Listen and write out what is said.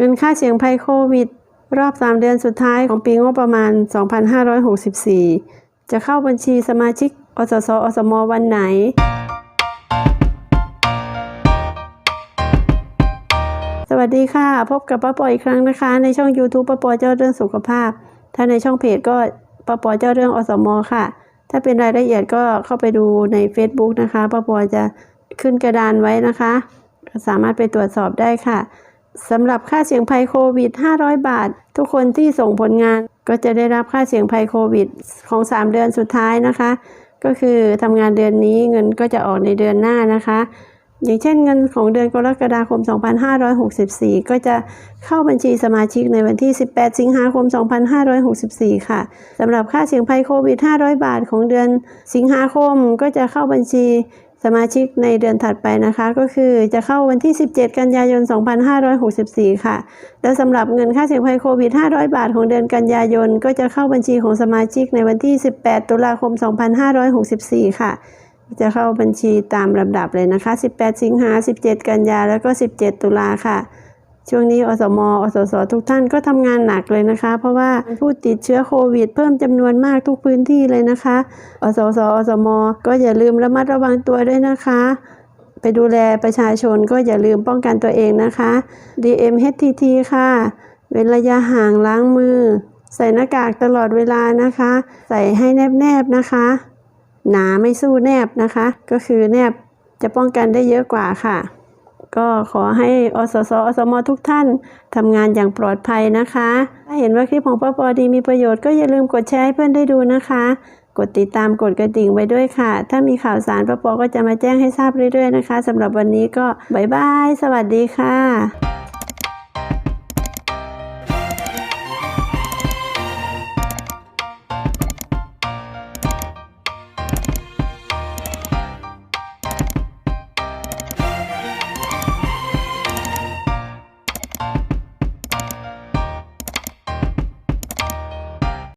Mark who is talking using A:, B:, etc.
A: เงินค่าเสี่ยงภัยโควิด รอบ 3 เดือนสุดท้ายของปีงบประมาณ 2564 จะเข้าบัญชีสมาชิกอสสอสมวันไหนสวัสดีค่ะ พบกับป้าปออีกครั้งนะคะ ในช่อง YouTube ป้าปอเจ้าเรื่องสุขภาพ ถ้าในช่องเพจก็ป้าปอเจ้าเรื่องอสมค่ะ ถ้าเป็นรายละเอียดก็เข้าไปดูใน Facebook นะคะป้าปอจะขึ้นกระดานไว้นะคะ สามารถไปตรวจสอบได้ค่ะ สำหรับค่าเสี่ยงภัยโควิด 500 บาท ทุกคนที่ส่งผลงานก็จะได้รับค่าเสี่ยงภัยโควิด ของ 3 เดือนสุดท้ายนะคะ ก็คือทำงานเดือนนี้เงินก็จะออกในเดือนหน้านะคะ อย่างเช่นเงินของเดือนกรกฎาคม 2564 ก็จะเข้าบัญชีสมาชิกในวันที่ 18 สิงหาคม 2564 ค่ะสำหรับค่าเสี่ยงภัยโควิด 500 บาทของเดือนสิงหาคมก็จะเข้าบัญชี สมาชิกในเดือนถัดไปนะคะ ก็คือจะเข้าวันที่ 17 กันยายน 2564 ค่ะ และสำหรับเงินค่าเสี่ยงภัยโควิด 500 บาทของเดือนกันยายน ก็จะเข้าบัญชีของสมาชิกในวันที่ 18 ตุลาคม 2564 ค่ะ จะเข้าบัญชีตามลำดับเลยนะคะ 18 สิงหา 17 กันยา แล้วก็ 17 ตุลาค่ะ ช่วงนี้อสมอสสทุกท่านก็ทำงานหนักเลยนะคะ เพราะว่าผู้ติดเชื้อโควิด เพิ่มจำนวนมากทุกพื้นที่เลยนะคะอสสอสมก็อย่าลืมระมัดระวังตัวด้วยนะคะ ไปดูแลประชาชนก็อย่าลืมป้องกันตัวเองนะคะ DMHTT ค่ะ เว้นระยะห่างล้างมือ ใส่หน้ากากตลอดเวลานะคะ ใส่ให้แนบๆนะคะ หนาไม่สู้แนบนะคะ ก็คือแนบจะป้องกันได้เยอะกว่าค่ะ ก็ขอให้อสสอสมทุกท่านทำงานอย่างปลอดภัยนะคะ ถ้าเห็นว่าคลิปของป้าปอดีมีประโยชน์ก็อย่าลืมกดแชร์ให้เพื่อนได้ดูนะคะ กดติดตามกดกระดิ่งไว้ด้วยค่ะ ถ้ามีข่าวสารป้าปอก็จะมาแจ้งให้ทราบเรื่อยๆนะคะสำหรับวันนี้ก็บายบาย สวัสดีค่ะ